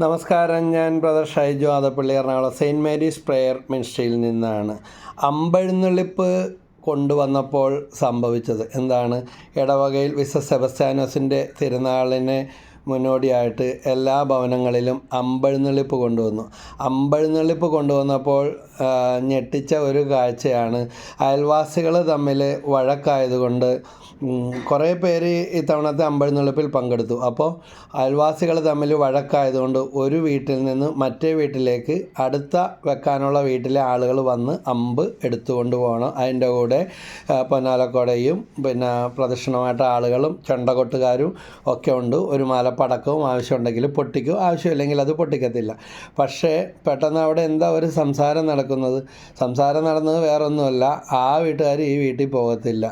നമസ്കാരം ഞാൻ brother Shaiju Adappally Ernakulam saint Mary's prayer മിനിസ്ട്രിയിൽ നിന്നാണ്. അമ്പഴുന്നള്ളിപ്പ് കൊണ്ടുവന്നപ്പോൾ സംഭവിച്ചത് എന്താണ്? ഇടവകയിൽ വിസ സെബസ്റ്റാനോസിന്റെ തിരുനാളിന് മുന്നോടിയായിട്ട് എല്ലാ ഭവനങ്ങളിലും അമ്പഴുന്നള്ളിപ്പ് കൊണ്ടുവന്നു. അമ്പഴുന്നള്ളിപ്പ് കൊണ്ടുവന്നപ്പോൾ ഞെട്ടിച്ച ഒരു കാഴ്ചയാണ്. അയൽവാസികൾ തമ്മിൽ വഴക്കായതുകൊണ്ട് കുറേ പേര് ഇത്തവണത്തെ അമ്പഴുന്നള്ളിപ്പിൽ പങ്കെടുത്തു. അപ്പോൾ അയൽവാസികൾ തമ്മിൽ വഴക്കായതുകൊണ്ട് ഒരു വീട്ടിൽ നിന്ന് മറ്റേ വീട്ടിലേക്ക് അടുത്ത വെക്കാനുള്ള വീട്ടിലെ ആളുകൾ വന്ന് അമ്പ് എടുത്തുകൊണ്ട് പോകണം. അതിന്റെ കൂടെ പൊന്നാലക്കോടയും പിന്നെ പ്രദക്ഷിണമായിട്ട് ആളുകളും ചെണ്ടകൊട്ടുകാരും ഒക്കെ ഉണ്ട്. ഒരു മാലപ്പടക്കവും ആവശ്യമുണ്ടെങ്കിൽ പൊട്ടിക്കും? ആവശ്യമില്ലെങ്കിൽ അത് പൊട്ടിക്കത്തില്ല. പക്ഷേ പെട്ടെന്ന് അവിടെ എന്താ ഒരു സംസാരം നടക്കുന്നത്? സംസാരം നടന്നത് വേറൊന്നുമല്ല. ആ വീട്ടുകാർ ഈ വീട്ടിൽ പോകത്തില്ല.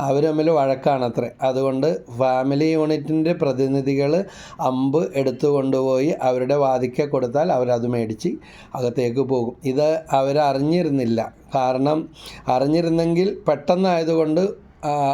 അവർ തമ്മിൽ വഴക്കാണത്രേ. അതുകൊണ്ട് ഫാമിലി യൂണിറ്റിന്റെ പ്രതിനിധികൾ അമ്പ് എടുത്തു കൊണ്ടുപോയി അവരുടെ വാദിക്ക കൊടുത്താൽ അവരത് മേടിച്ച് അകത്തേക്ക് പോകും. ഇത് അവരറിഞ്ഞിരുന്നില്ല. കാരണം അറിഞ്ഞിരുന്നെങ്കിൽ പെട്ടെന്നായതുകൊണ്ട്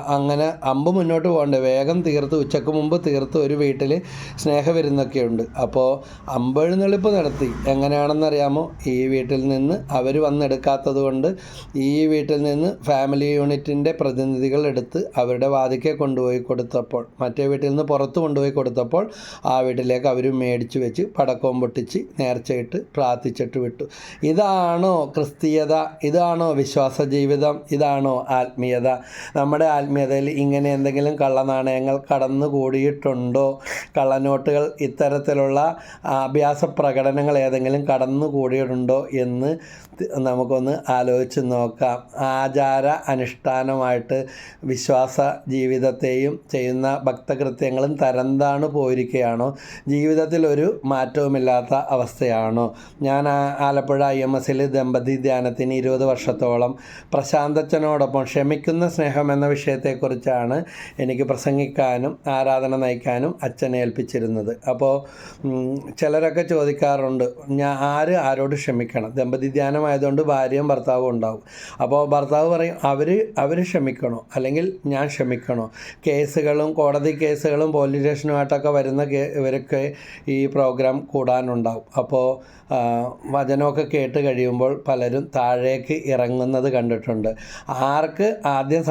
അങ്ങനെ അമ്പ് മുന്നോട്ട് പോകണ്ടേ. വേഗം തീർത്ത് ഉച്ചയ്ക്ക് മുമ്പ് തീർത്ത് ഒരു വീട്ടിൽ സ്നേഹവിരുന്നൊക്കെ ഉണ്ട് അപ്പോൾ അമ്പെഴുന്നള്ളിപ്പ് നടത്തി. എങ്ങനെയാണെന്നറിയാമോ? ഈ വീട്ടിൽ നിന്ന് അവർ വന്നെടുക്കാത്തത് കൊണ്ട് ഈ വീട്ടിൽ നിന്ന് ഫാമിലി യൂണിറ്റിന്റെ പ്രതിനിധികൾ എടുത്ത് അവരുടെ വാതിക്കെ കൊണ്ടുപോയി കൊടുത്തപ്പോൾ മറ്റേ വീട്ടിൽ നിന്ന് പുറത്ത് കൊണ്ടുപോയി കൊടുത്തപ്പോൾ ആ വീട്ടിലേക്ക് അവർ മേടിച്ച് വെച്ച് പടക്കവും പൊട്ടിച്ച് നേർച്ചയിട്ട് പ്രാർത്ഥിച്ചിട്ട് വിട്ടു. ഇതാണോ ക്രിസ്തീയത? ഇതാണോ വിശ്വാസ ജീവിതം ഇതാണോ ആത്മീയത? നമ്മുടെ ആത്മീയതയിൽ ഇങ്ങനെ എന്തെങ്കിലും കള്ളനാണയങ്ങൾ കടന്നു കൂടിയിട്ടുണ്ടോ കള്ളനോട്ടുകൾ ഇത്തരത്തിലുള്ള അഭ്യാസ പ്രകടനങ്ങൾ ഏതെങ്കിലും കടന്നു കൂടിയിട്ടുണ്ടോ എന്ന് നമുക്കൊന്ന് ആലോചിച്ച് നോക്കാം. ആചാര അനുഷ്ഠാനമായിട്ട് വിശ്വാസ ജീവിതത്തെയും ചെയ്യുന്ന ഭക്തകൃത്യങ്ങളും തരംതാണ് പോയിരിക്കുകയാണോ? ജീവിതത്തിൽ ഒരു മാറ്റവുമില്ലാത്ത അവസ്ഥയാണോ? ഞാൻ ആലപ്പുഴ ഐ എം എസിൽ ദമ്പതി ധ്യാനത്തിന് ഇരുപത് വർഷത്തോളം പ്രശാന്തച്ചനോടൊപ്പം ക്ഷമിക്കുന്ന സ്നേഹം എന്ന വിഷയത്തെക്കുറിച്ചാണ് എനിക്ക് പ്രസംഗിക്കാനും ആരാധന നയിക്കാനും അച്ഛനെ ഏൽപ്പിച്ചിരുന്നത്. അപ്പോൾ ചിലരൊക്കെ ചോദിക്കാറുണ്ട് ഞാൻ ആര് ആരോട് ക്ഷമിക്കണം? ദമ്പതി ധ്യാനമായതുകൊണ്ട് ഭാര്യയും ഭർത്താവും ഉണ്ടാവും. അപ്പോൾ ഭർത്താവ് പറയും അവർ അവർ ക്ഷമിക്കണോ? അല്ലെങ്കിൽ ഞാൻ ക്ഷമിക്കണോ? കേസുകളും കോടതി കേസുകളും പോലീസ് സ്റ്റേഷനുമായിട്ടൊക്കെ വരുന്ന ഇവരൊക്കെ ഈ പ്രോഗ്രാം കൂടാനുണ്ടാവും. അപ്പോൾ വചനമൊക്കെ കേട്ട് കഴിയുമ്പോൾ പലരും താഴേക്ക് ഇറങ്ങുന്നത് കണ്ടിട്ടുണ്ട്. ആർക്ക് ആദ്യം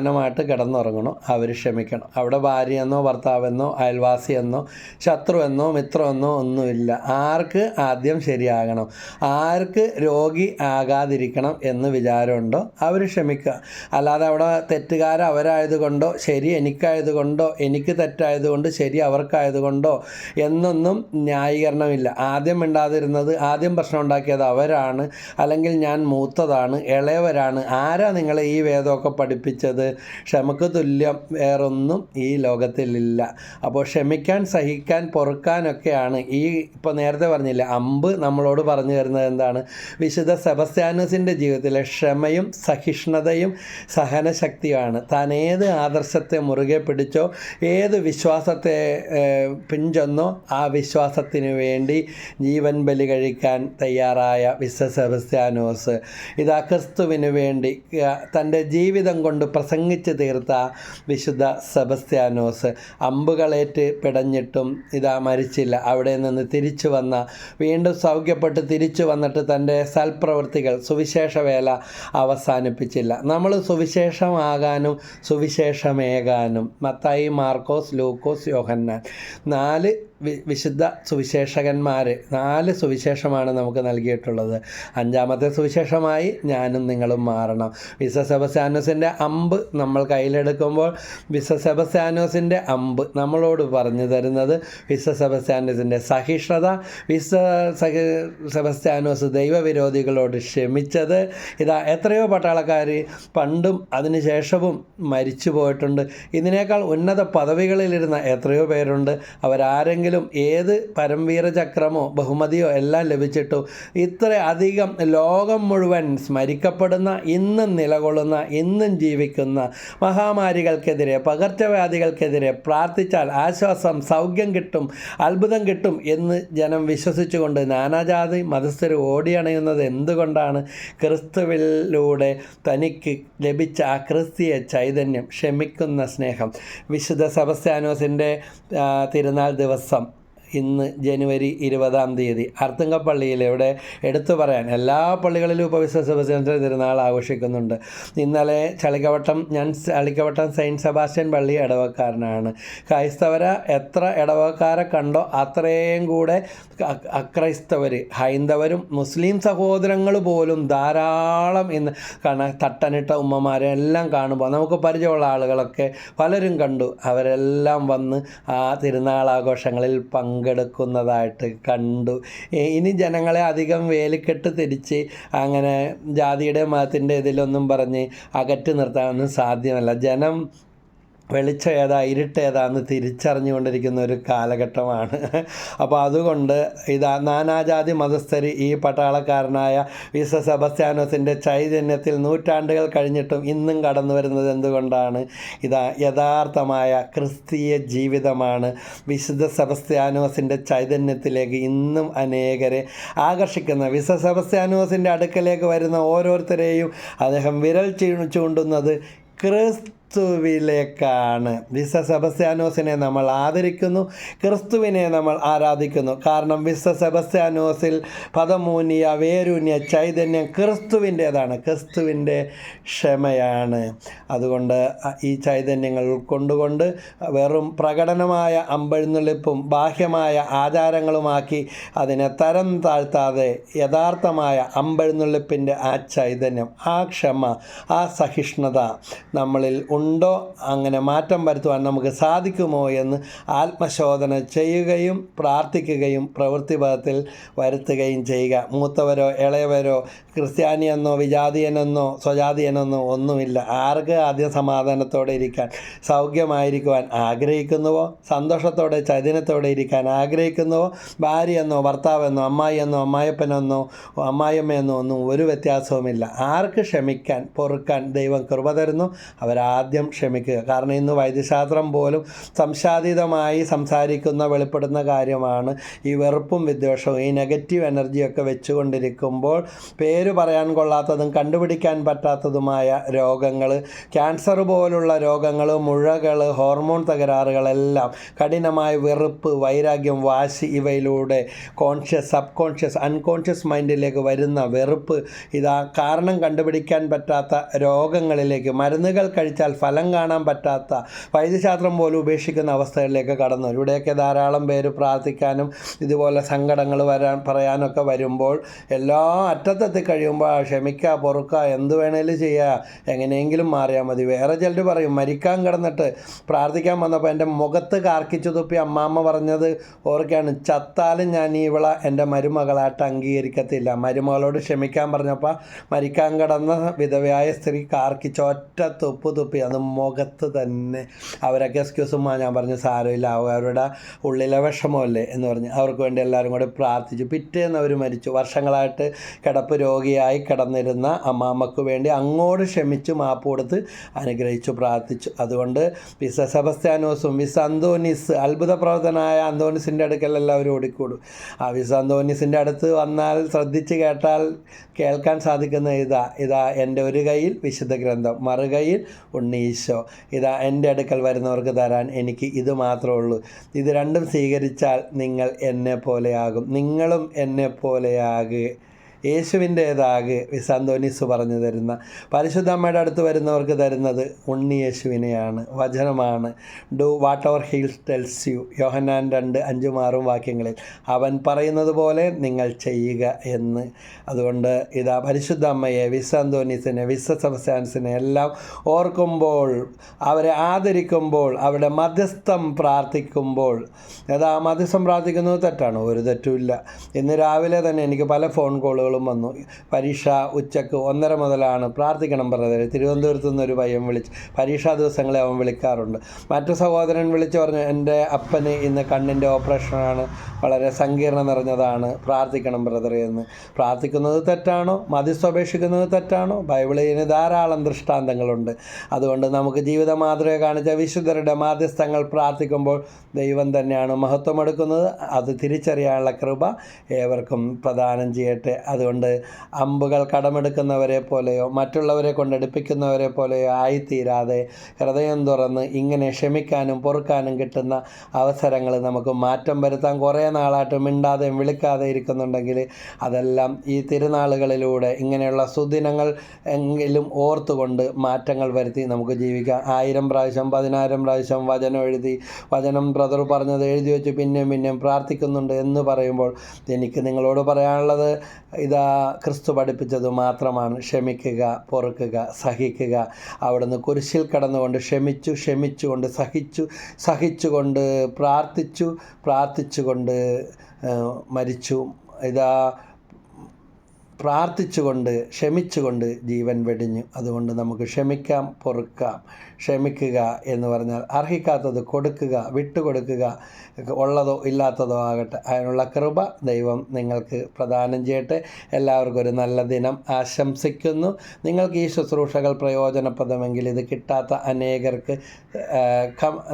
സമാധാനമായിട്ട് കിടന്നുറങ്ങണം. അവർ ക്ഷമിക്കണം. അവിടെ ഭാര്യയെന്നോ ഭർത്താവെന്നോ അയൽവാസിയെന്നോ ശത്രുവെന്നോ മിത്രമെന്നോ ഒന്നുമില്ല. ആർക്ക് ആദ്യം ശരിയാകണം? ആർക്ക് രോഗി ആകാതിരിക്കണം എന്ന് വിചാരമുണ്ടോ? അവർ ക്ഷമിക്കുക. അല്ലാതെ അവിടെ തെറ്റുകാർ അവരായതുകൊണ്ടോ ശരി എനിക്കായതുകൊണ്ടോ എനിക്ക് തെറ്റായതുകൊണ്ട് ശരി അവർക്കായതുകൊണ്ടോ എന്നൊന്നും ന്യായീകരണമില്ല. ആദ്യം മിണ്ടാതിരുന്നത് ആദ്യം പ്രശ്നം ഉണ്ടാക്കിയത് അവരാണ്. അല്ലെങ്കിൽ ഞാൻ മൂത്തതാണ് ഇളയവരാണ്. ആരാ നിങ്ങളെ ഈ വേദമൊക്കെ പഠിപ്പിച്ചത്? ക്ഷമക്ക് തുല്യം വേറൊന്നും ഈ ലോകത്തിലില്ല. അപ്പോൾ ക്ഷമിക്കാൻ സഹിക്കാൻ പൊറുക്കാനൊക്കെയാണ് ഈ ഇപ്പോൾ നേരത്തെ പറഞ്ഞില്ല അമ്പ് നമ്മളോട് പറഞ്ഞു തരുന്നത് എന്താണ്? വിശുദ്ധ സെബസ്ത്യാനസിന്റെ ജീവിതത്തിലെ ക്ഷമയും സഹിഷ്ണുതയും സഹനശക്തിയാണ് താൻ ഏത് ആദർശത്തെ മുറുകെ പിടിച്ചോ ഏത് വിശ്വാസത്തെ പിഞ്ചെന്നോ ആ വിശ്വാസത്തിന് വേണ്ടി ജീവൻ ബലി കഴിക്കാൻ തയ്യാറായ വിശ്വ സെബസ്ത്യാനോസ്. ഇതാ ക്രിസ്തുവിന് വേണ്ടി തന്റെ ജീവിതം കൊണ്ട് പ്രസംഗിച്ച് തീർത്ത വിശുദ്ധ സെബസ്ത്യാനോസ്. അമ്പുകളേറ്റ് പിടഞ്ഞിട്ടും ഇതാ മരിച്ചില്ല. അവിടെ നിന്ന് തിരിച്ചു വന്ന വീണ്ടും സൗഖ്യപ്പെട്ട് തിരിച്ചു വന്നിട്ട് തന്റെ സൽപ്രവൃത്തികൾ സുവിശേഷ വേല അവസാനിപ്പിച്ചില്ല. നമ്മൾ സുവിശേഷമാകാനും സുവിശേഷമേകാനും. മത്തായി മാർക്കോസ് ലൂക്കോസ് യോഹന്നാൻ. നാല് വിശുദ്ധ സുവിശേഷകന്മാർ നാല് സുവിശേഷമാണ് നമുക്ക് നൽകിയിട്ടുള്ളത്. അഞ്ചാമത്തെ സുവിശേഷമായി ഞാനും നിങ്ങളും മാറണം. വിസ സെബസ്യാനോസിന്റെ അമ്പ് നമ്മൾ കയ്യിലെടുക്കുമ്പോൾ വിസ സെബസ്യാനോസിന്റെ അമ്പ് നമ്മളോട് പറഞ്ഞു തരുന്നത് വിസ സെബസ്യാനോസിന്റെ സഹിഷ്ണുത. വിസ സഹി സെബസ്യാനോസ് ദൈവവിരോധികളോട് ക്ഷമിച്ചത്. ഇതാ എത്രയോ പട്ടാളക്കാർ പണ്ടും അതിനുശേഷവും മരിച്ചു പോയിട്ടുണ്ട് ഇതിനേക്കാൾ ഉന്നത പദവികളിലിരുന്ന എത്രയോ പേരുണ്ട്. അവരാരെങ്കിലും ഏത് പരംവീര ചക്രമോ ബഹുമതിയോ എല്ലാം ലഭിച്ചിട്ടു ഇത്ര അധികം ലോകം മുഴുവൻ സ്മരിക്കപ്പെടുന്ന ഇന്നും നിലകൊള്ളുന്ന ഇന്നും ജീവിക്കുന്ന മഹാമാരികൾക്കെതിരെ പകർച്ചവ്യാധികൾക്കെതിരെ പ്രാർത്ഥിച്ചാൽ ആശ്വാസം സൗഖ്യം കിട്ടും അത്ഭുതം കിട്ടും എന്ന് ജനം വിശ്വസിച്ചുകൊണ്ട് നാനാജാതി മതസ്ഥർ ഓടിയണയുന്നത് എന്തുകൊണ്ടാണ്? ക്രിസ്തുവിലൂടെ തനിക്ക് ലഭിച്ച ആ ക്രിസ്തീയ ചൈതന്യം ക്ഷമിക്കുന്ന സ്നേഹം. വിശുദ്ധ സെബസ്ത്യാനോസിന്റെ തിരുനാൾ ദിവസം ഇന്ന് ജനുവരി ഇരുപതാം തീയതി. അർത്തുങ്കപ്പള്ളിയിൽ ഇവിടെ എടുത്തു പറയാൻ എല്ലാ പള്ളികളിലും ഇപ്പോൾ വിശ്വ സെബസ്ത്യാന്റെ തിരുനാൾ ആഘോഷിക്കുന്നുണ്ട്. ഇന്നലെ ചളിക്കവട്ടം ഞാൻ ചളിക്കവട്ടം സെയിന്റ് സെബാസ്റ്റ്യൻ പള്ളി ഇടവക്കാരനാണ്. ക്രൈസ്തവര എത്ര ഇടവക്കാരെ കണ്ടോ അത്രയും കൂടെ അക്രൈസ്തവർ ഹൈന്ദവരും മുസ്ലിം സഹോദരങ്ങൾ പോലും ധാരാളം ഇന്ന് കാണാൻ തട്ടനിട്ട ഉമ്മമാരെ എല്ലാം കാണുമ്പോൾ നമുക്ക് പരിചയമുള്ള ആളുകളൊക്കെ പലരും കണ്ടു. അവരെല്ലാം വന്ന് ആ തിരുനാളാഘോഷങ്ങളിൽ പങ്കെടുക്കുന്നതായിട്ട് കണ്ടു. ഇനി ജനങ്ങളെ അധികം വേലിക്കെട്ട് തിരിച്ച് അങ്ങനെ ജാതിയുടെ മതത്തിന്റെ ഇതിലൊന്നും പറഞ്ഞ് അകറ്റി നിർത്താനൊന്നും സാധ്യമല്ല. ജനം വെളിച്ചം ഏതാ ഇരുട്ട് ഏതാന്ന് തിരിച്ചറിഞ്ഞുകൊണ്ടിരിക്കുന്ന ഒരു കാലഘട്ടമാണ്. അപ്പോൾ അതുകൊണ്ട് ഇതാ നാനാജാതി മതസ്ഥർ ഈ പട്ടാളക്കാരനായ വിസ സെബസ്ത്യാനോസിന്റെ ചൈതന്യത്തിൽ നൂറ്റാണ്ടുകൾ കഴിഞ്ഞിട്ടും ഇന്നും കടന്നു വരുന്നത് എന്തുകൊണ്ടാണ്? ഇതാ യഥാർത്ഥമായ ക്രിസ്തീയ ജീവിതമാണ് വിശുദ്ധ സെബസ്ത്യാനോസിന്റെ ചൈതന്യത്തിലേക്ക് ഇന്നും അനേകരെ ആകർഷിക്കുന്ന. വിസ സെബസ്ത്യാനോസിന്റെ അടുക്കലേക്ക് വരുന്ന ഓരോരുത്തരെയും അദ്ദേഹം വിരൽ ചൂണ്ടുന്നത് ക്രിസ്തുവിലേക്കാണ്. വിസ സെബസ്ത്യാനോസിനെ നമ്മൾ ആദരിക്കുന്നു ക്രിസ്തുവിനെ നമ്മൾ ആരാധിക്കുന്നു. കാരണം വിസ സെബസ്ത്യാനോസിൽ പദമൂന്നിയ വേരൂന്നിയ ചൈതന്യം ക്രിസ്തുവിന്റേതാണ്. ക്രിസ്തുവിന്റെ ക്ഷമയാണ്. അതുകൊണ്ട് ഈ ചൈതന്യങ്ങൾ ഉൾക്കൊണ്ടുകൊണ്ട് വെറും പ്രകടനമായ അമ്പഴുന്നള്ളിപ്പും ബാഹ്യമായ ആചാരങ്ങളുമാക്കി അതിനെ തരം താഴ്ത്താതെ യഥാർത്ഥമായ അമ്പഴുന്നള്ളിപ്പിന്റെ ആ ചൈതന്യം ആ ക്ഷമ ആ സഹിഷ്ണുത നമ്മളിൽ ഉണ്ടോ അങ്ങനെ മാറ്റം വരുത്തുവാൻ നമുക്ക് സാധിക്കുമോ എന്ന് ആത്മശോധന ചെയ്യുകയും പ്രാർത്ഥിക്കുകയും പ്രവൃത്തിപഥത്തിൽ വരുത്തുകയും ചെയ്യുക. മൂത്തവരോ ഇളയവരോ ക്രിസ്ത്യാനിയെന്നോ വിജാതീയനെന്നോ സ്വജാതീയനെന്നോ ഒന്നുമില്ല. ആർക്ക് ആദ്യം സമാധാനത്തോടെ ഇരിക്കാൻ സൗഖ്യമായിരിക്കുവാൻ ആഗ്രഹിക്കുന്നുവോ? സന്തോഷത്തോടെ ചൈതന്യത്തോടെ ഇരിക്കാൻ ആഗ്രഹിക്കുന്നുവോ? ഭാര്യയെന്നോ ഭർത്താവെന്നോ അമ്മായിയെന്നോ അമ്മായപ്പനെന്നോ അമ്മായിയമ്മയെന്നോ ഒന്നും ഒരു വ്യത്യാസവുമില്ല. ആർക്ക് ക്ഷമിക്കാൻ പൊറുക്കാൻ ദൈവം കൃപ തരുന്നു? അവരാദ്യം ക്ഷമിക്കുക. കാരണം ഇന്ന് വൈദ്യശാസ്ത്രം പോലും സംശാതീതമായി സംസാരിക്കുന്ന വെളിപ്പെടുന്ന കാര്യമാണ് ഈ വെറുപ്പും വിദ്വേഷവും. ഈ നെഗറ്റീവ് എനർജിയൊക്കെ വെച്ചുകൊണ്ടിരിക്കുമ്പോൾ പേര് പറയാൻ കൊള്ളാത്തതും കണ്ടുപിടിക്കാൻ പറ്റാത്തതുമായ രോഗങ്ങൾ ക്യാൻസർ പോലുള്ള രോഗങ്ങൾ മുഴകൾ ഹോർമോൺ തകരാറുകളെല്ലാം കഠിനമായ വെറുപ്പ് വൈരാഗ്യം വാശി ഇവയിലൂടെ കോൺഷ്യസ് സബ് കോൺഷ്യസ് അൺകോൺഷ്യസ് മൈൻഡിലേക്ക് വരുന്ന വെറുപ്പ് ഇതാ കാരണം കണ്ടുപിടിക്കാൻ പറ്റാത്ത രോഗങ്ങളിലേക്ക് മരുന്നുകൾ കഴിച്ചാൽ ഫലം കാണാൻ പറ്റാത്ത വൈദ്യശാസ്ത്രം പോലും ഉപേക്ഷിക്കുന്ന അവസ്ഥകളിലേക്ക് കടന്നു. ഇവിടെയൊക്കെ ധാരാളം പേര് പ്രാർത്ഥിക്കാനും ഇതുപോലെ സങ്കടങ്ങൾ വരാൻ പറയാനൊക്കെ വരുമ്പോൾ എല്ലാ അറ്റത്തെത്തി കഴിയുമ്പോൾ ക്ഷമിക്കുക പൊറുക്കുക എന്ത് വേണേലും ചെയ്യുക എങ്ങനെയെങ്കിലും മാറിയാൽ മതി. വേറെ ചിലർ പറയും മരിക്കാൻ കിടന്നിട്ട് പ്രാർത്ഥിക്കാൻ വന്നപ്പോൾ എന്റെ മുഖത്ത് കാർക്കിച്ചു തുപ്പി അമ്മാമ്മ പറഞ്ഞത് ഓർക്കുകയാണ് ചത്താലും ഞാൻ ഈ ഇവള എന്റെ മരുമകളായിട്ട് അംഗീകരിക്കത്തില്ല. മരുമകളോട് ക്ഷമിക്കാൻ പറഞ്ഞപ്പോൾ മരിക്കാൻ കിടന്ന വിധവയായ സ്ത്രീ കാർക്കിച്ചൊറ്റ തുപ്പ് തുപ്പി അത് മുഖത്ത് തന്നെ. അവരൊക്കെ എക്സ്ക്യൂസുമ്മ ഞാൻ പറഞ്ഞു സാരമില്ല അവരുടെ ഉള്ളിലെ വിഷമമല്ലേ എന്ന് പറഞ്ഞ്. അവർക്ക് വേണ്ടി എല്ലാവരും കൂടെ പ്രാർത്ഥിച്ചു. പിറ്റേന്ന് അവർ മരിച്ചു. വർഷങ്ങളായിട്ട് കിടപ്പ് രോഗിയായി കിടന്നിരുന്ന അമ്മാമ്മക്ക് വേണ്ടി അങ്ങോട്ട് ക്ഷമിച്ചു മാപ്പ് കൊടുത്ത് അനുഗ്രഹിച്ചു പ്രാർത്ഥിച്ചു. അതുകൊണ്ട് വിസ സെബസ്ത്യാനോസും വിസ അന്തോനിസ് അത്ഭുത പ്രവർത്തനായ അന്തോനിസിന്റെ അടുക്കൽ എല്ലാവരും ഓടിക്കൂടും. ആ വിസ അന്തോനിസിന്റെ അടുത്ത് വന്നാൽ ശ്രദ്ധിച്ച് കേട്ടാൽ കേൾക്കാൻ സാധിക്കുന്ന ഇതാ ഇതാ എന്റെ ഒരു കയ്യിൽ വിശുദ്ധ ഗ്രന്ഥം. മറുകൈയിൽ ഉണ്ണീശോ ഇതാ എന്റെ അടുക്കൽ വരുന്നവർക്ക് തരാൻ എനിക്ക് ഇത് മാത്രമേ ഉള്ളൂ. ഇത് രണ്ടും സ്വീകരിച്ചാൽ നിങ്ങൾ എന്നെ പോലെയാകും നിങ്ങളും എന്നെ പോലെയാകുക യേശുവിന്റേതാകെ വിസാന്തോനിസ് പറഞ്ഞു തരുന്ന പരിശുദ്ധ അമ്മയുടെ അടുത്ത് വരുന്നവർക്ക് തരുന്നത് ഉണ്ണി യേശുവിനെയാണ് വചനമാണ്. ഡു വാട്ട് അവർ ഹീൽസ് ടെൽസ് യു യോഹന്നാൻ രണ്ട് അഞ്ചും ആറും വാക്യങ്ങളിൽ അവൻ പറയുന്നത് പോലെ നിങ്ങൾ ചെയ്യുക എന്ന്. അതുകൊണ്ട് ഇതാ പരിശുദ്ധ അമ്മയെ വിസാന്തോനിസിനെ വിശ്വ സംസ്ഥാനസിനെ എല്ലാം ഓർക്കുമ്പോൾ അവരെ ആദരിക്കുമ്പോൾ അവരുടെ മധ്യസ്ഥം പ്രാർത്ഥിക്കുമ്പോൾ അതാ മധ്യസ്ഥം പ്രാർത്ഥിക്കുന്നത് തെറ്റാണ് ഒരു തെറ്റുമില്ല ഇന്ന് രാവിലെ തന്നെ എനിക്ക് പല ഫോൺ കോളുകളും വന്നു. പരീക്ഷ ഉച്ചയ്ക്ക് ഒന്നര മുതലാണ് പ്രാർത്ഥിക്കണം പറഞ്ഞത് തിരുവനന്തപുരത്ത് നിന്ന് ഒരു പയ്യൻ വിളിച്ച് പരീക്ഷാ ദിവസങ്ങളെ അവൻ വിളിക്കാറുണ്ട്. മറ്റു സഹോദരൻ വിളിച്ച് പറഞ്ഞു എന്റെ അപ്പന് ഇന്ന് കണ്ണിന്റെ ഓപ്പറേഷനാണ്. വളരെ സങ്കീർണം നിറഞ്ഞതാണ്. പ്രാർത്ഥിക്കണം ബ്രദറെ എന്ന്. പ്രാർത്ഥിക്കുന്നത് തെറ്റാണോ? മതിസ്വപേക്ഷിക്കുന്നത് തെറ്റാണോ? ബൈബിളിന് ധാരാളം ദൃഷ്ടാന്തങ്ങളുണ്ട്. അതുകൊണ്ട് നമുക്ക് ജീവിത മാതൃക കാണിച്ച വിശുദ്ധരുടെ മാധ്യസ്ഥങ്ങൾ പ്രാർത്ഥിക്കുമ്പോൾ ദൈവം തന്നെയാണ് മഹത്വമെടുക്കുന്നത്. അത് തിരിച്ചറിയാനുള്ള കൃപ ഏവർക്കും പ്രദാനം ചെയ്യട്ടെ. അത് അതുകൊണ്ട് അമ്പുകൾ കടമെടുക്കുന്നവരെ പോലെയോ മറ്റുള്ളവരെ കൊണ്ടടുപ്പിക്കുന്നവരെ പോലെയോ ആയിത്തീരാതെ ഹൃദയം തുറന്ന് ഇങ്ങനെ ക്ഷമിക്കാനും പൊറുക്കാനും കിട്ടുന്ന അവസരങ്ങൾ നമുക്ക് മാറ്റം വരുത്താൻ കുറേ നാളായിട്ട് മിണ്ടാതെയും വിളിക്കാതെ ഇരിക്കുന്നുണ്ടെങ്കിൽ അതെല്ലാം ഈ തിരുനാളുകളിലൂടെ ഇങ്ങനെയുള്ള സുദിനങ്ങൾ എങ്കിലും ഓർത്തുകൊണ്ട് മാറ്റങ്ങൾ വരുത്തി നമുക്ക് ജീവിക്കാം. ആയിരം പ്രാവശ്യം പതിനായിരം പ്രാവശ്യം വചനം എഴുതി വചനം ബ്രദർ പറഞ്ഞത് എഴുതി വെച്ച് പിന്നെയും പിന്നെയും പ്രാർത്ഥിക്കുന്നുണ്ട് എന്ന് പറയുമ്പോൾ എനിക്ക് നിങ്ങളോട് പറയാനുള്ളത് ഇതാ ക്രിസ്തു പഠിപ്പിച്ചത് മാത്രമാണ്. ക്ഷമിക്കുക പൊറുക്കുക സഹിക്കുക. അവിടുന്ന് കുരിശിൽ കടന്നുകൊണ്ട് ക്ഷമിച്ചു ക്ഷമിച്ചുകൊണ്ട് സഹിച്ചു സഹിച്ചുകൊണ്ട് പ്രാർത്ഥിച്ചു പ്രാർത്ഥിച്ചുകൊണ്ട് മരിച്ചു. ഇതാ പ്രാർത്ഥിച്ചുകൊണ്ട് ക്ഷമിച്ചുകൊണ്ട് ജീവൻ വെടിഞ്ഞു. അതുകൊണ്ട് നമുക്ക് ക്ഷമിക്കാം പൊറുക്കാം. ക്ഷമിക്കുക എന്ന് പറഞ്ഞാൽ അർഹിക്കാത്തത് കൊടുക്കുക വിട്ടുകൊടുക്കുക ഉള്ളതോ ഇല്ലാത്തതോ ആകട്ടെ. അതിനുള്ള കൃപ ദൈവം നിങ്ങൾക്ക് പ്രദാനം ചെയ്യട്ടെ. എല്ലാവർക്കും ഒരു നല്ല ദിനം ആശംസിക്കുന്നു. നിങ്ങൾക്ക് ഈ ശുശ്രൂഷകൾ പ്രയോജനപ്രദമെങ്കിൽ ഇത് കിട്ടാത്ത അനേകർക്ക്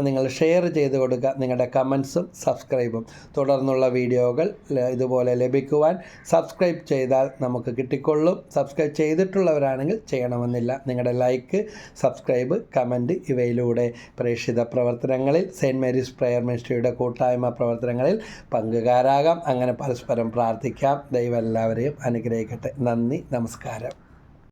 നിങ്ങൾ ഷെയർ ചെയ്ത് കൊടുക്കുക. നിങ്ങളുടെ കമൻസും സബ്സ്ക്രൈബും. തുടർന്നുള്ള വീഡിയോകൾ ഇതുപോലെ ലഭിക്കുവാൻ സബ്സ്ക്രൈബ് ചെയ്താൽ നമുക്ക് കിട്ടിക്കൊള്ളും. സബ്സ്ക്രൈബ് ചെയ്തിട്ടുള്ളവരാണെങ്കിൽ ചെയ്യണമെന്നില്ല. നിങ്ങളുടെ ലൈക്ക് സബ്സ്ക്രൈബ് കമന്റ് ഇവയിലൂടെ പ്രേക്ഷിത പ്രവർത്തനങ്ങളിൽ സെയിന്റ് മേരീസ് പ്രയർ മിനിസ്ട്രിയുടെ കൂട്ടായ്മ പ്രവർത്തനങ്ങളിൽ പങ്കുകാരാകാം. അങ്ങനെ പരസ്പരം പ്രാർത്ഥിക്കാം. ദൈവം എല്ലാവരെയും അനുഗ്രഹിക്കട്ടെ. നന്ദി നമസ്കാരം.